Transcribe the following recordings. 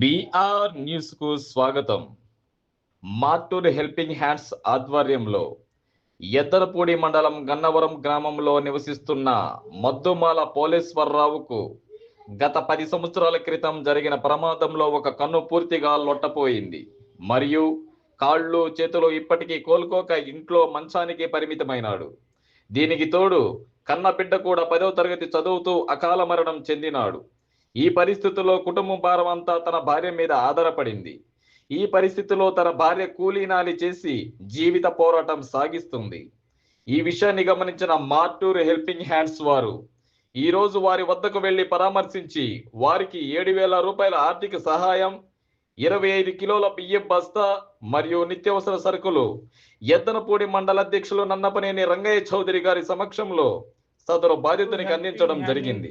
BR న్యూస్కు స్వాగతం. మాటూర్ helping hands ఆధ్వర్యంలో ఎద్దరపూడి మండలం గన్నవరం గ్రామంలో నివసిస్తున్న మద్దుమాల పోలేశ్వరరావుకు గత పది సంవత్సరాల క్రితం జరిగిన ప్రమాదంలో ఒక కన్ను పూర్తిగా లొట్టపోయింది. మరియు కాళ్ళు చేతులు ఇప్పటికీ కోలుకోక ఇంట్లో మంచానికి పరిమితమైనాడు. దీనికి తోడు కన్న బిడ్డ కూడా పదవ తరగతి చదువుతూ అకాల మరణం చెందినాడు. ఈ పరిస్థితుల్లో కుటుంబం భారం అంతా తన భార్య మీద ఆధారపడింది. ఈ పరిస్థితిలో తన భార్య కూలీనాలి చేసి జీవిత పోరాటం సాగిస్తుంది. ఈ విషయాన్ని గమనించిన మార్టూర్ హెల్పింగ్ హ్యాండ్స్ వారు ఈ రోజు వారి వద్దకు వెళ్ళి పరామర్శించి వారికి ఏడు వేల రూపాయల ఆర్థిక సహాయం ఇరవై ఐదు కిలోల బియ్యం బస్తా మరియు నిత్యావసర సరుకులు ఎద్దనపూడి మండల అధ్యక్షులు నన్నపనేని రంగయ్య చౌదరి గారి సమక్షంలో సదరు బాధితునికి అందించడం జరిగింది.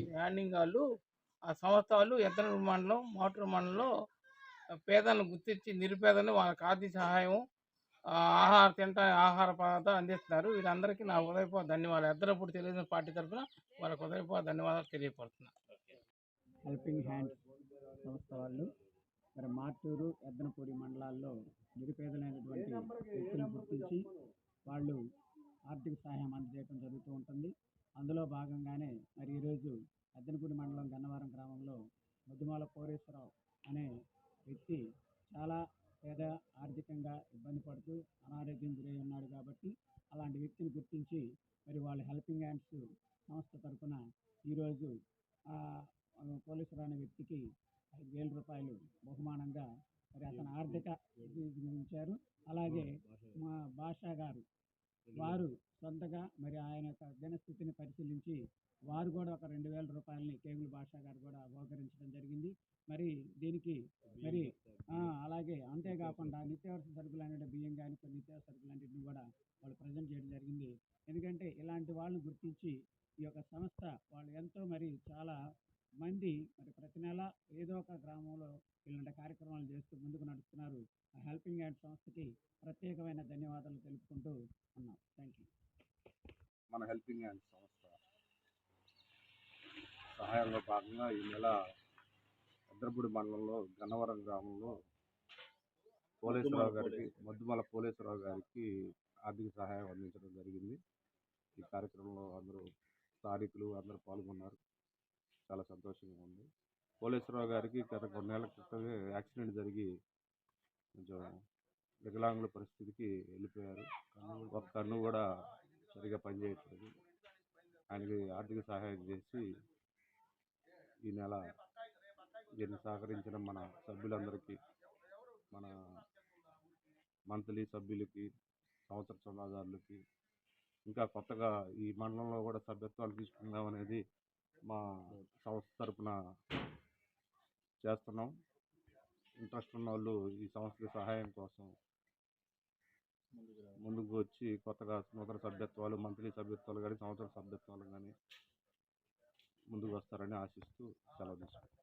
ఆ సంస్థలు ఎత్తన మండలం మోటార్ మండలంలో పేదలను గుర్తించి నిరుపేదలను వాళ్ళకి ఆర్థిక సహాయం ఆహార తింటా ఆహార పదార్థాలు అందిస్తున్నారు. వీరందరికీ నా ఉదయపూర్వ ధన్యవాదాలు. ఎద్దరప్పుడు తెలుగుదేశం పార్టీ తరఫున వాళ్ళకి ఉదయపూర్వ ధన్యవాదాలు తెలియపడుతున్నాను హెల్పింగ్ హ్యాండ్ సంస్థ వాళ్ళు మరి మార్టూరు ఎద్దనపూడి మండలాల్లో నిరుపేదలైనటువంటి వ్యక్తులను గుర్తించి వాళ్ళు ఆర్థిక సహాయం అందజేయడం జరుగుతూ ఉంటుంది. అందులో భాగంగానే మరి ఈరోజు ఎద్దనపూడి మండలం గన్నవరం గ్రామంలో ముద్దుమాల కోరేశ్వరరావు అనే వ్యక్తి చాలా పేద ఆర్థికంగా ఇబ్బంది పడుతూ అనారోగ్యం గురై ఉన్నాడు కాబట్టి అలాంటి వ్యక్తిని గుర్తించి మరి వాళ్ళ హెల్పింగ్ హ్యాండ్స్ సంస్థ తరఫున ఈరోజు పోలీసులు అనే వ్యక్తికి ఐదు వేల రూపాయలు బహుమానంగా మరి అతను ఆర్థిక ఇచ్చారు అలాగే మా భాషా గారు వారు సొంతగా మరి ఆయన యొక్క దినస్థితిని పరిశీలించి వారు కూడా ఒక రెండు వేల రూపాయలని కేబుల్ భాషా గారు కూడా బహుకరించడం జరిగింది. మరి దీనికి మరి అలాగే అంతేకాకుండా నిత్యావసర సరుకులు అనే బియ్యం కానీ కొన్ని నిత్యావసర సరుకులు అన్నింటిని కూడా వాళ్ళు ప్రజెంట్ చేయడం జరిగింది. ఎందుకంటే ఇలాంటి వాళ్ళని గుర్తించి ఈ యొక్క సంస్థ వాళ్ళు ఎంతో మరి చాలా మంది మరి ప్రతి నెల ఏదో ఒక గ్రామంలో ఇలాంటి కార్యక్రమాలు చేస్తూ ముందుకు నడుస్తున్నారు. ఆ హెల్పింగ్ హ్యాండ్ సంస్థకి ప్రత్యేకమైన ధన్యవాదాలు తెలుపుకుంటూ ఉన్నాం. Thank you. మన హెల్పింగ్ హ్యాండ్ సంస్థ సహాయంలో భాగంగా ఈ నెల భద్రపూడి మండలంలో గన్నవరం గ్రామంలో పోలేశ్వరరావు గారికి మద్దుమల పోలేశ్వరరావు గారికి ఆర్థిక సహాయం అందించడం జరిగింది. ఈ కార్యక్రమంలో అందరూ స్థానికులు అందరూ పాల్గొన్నారు. చాలా సంతోషంగా ఉంది. పోలేశ్వరరావు గారికి గత కొన్నేళ్ళ క్రితమే యాక్సిడెంట్ జరిగి కొంచెం వికలాంగుల పరిస్థితికి వెళ్ళిపోయారు. ఒక కన్ను కూడా సరిగా పనిచేయట్లేదు. ఆయనకి ఆర్థిక సహాయం చేసి ఈ నెల దీన్ని సహకరించిన మన సభ్యులందరికీ మన మంత్లీ సభ్యులకి సంవత్సర చందాదారులకి ఇంకా కొత్తగా ఈ మండలంలో కూడా సభ్యత్వాలు తీసుకుందాం అనేది మా సంస్థ తరఫున చేస్తున్నాం. ఇంట్రెస్ట్ ఉన్న వాళ్ళు ఈ సంస్థకి సహాయం కోసం ముందుకు వచ్చి కొత్తగా నూతన సభ్యత్వాలు మంత్లీ సభ్యత్వాలు కానీ సంవత్సర సభ్యత్వాలు కానీ ముందుకు వస్తారని ఆశిస్తూ సెలవు తీసుకుంటాం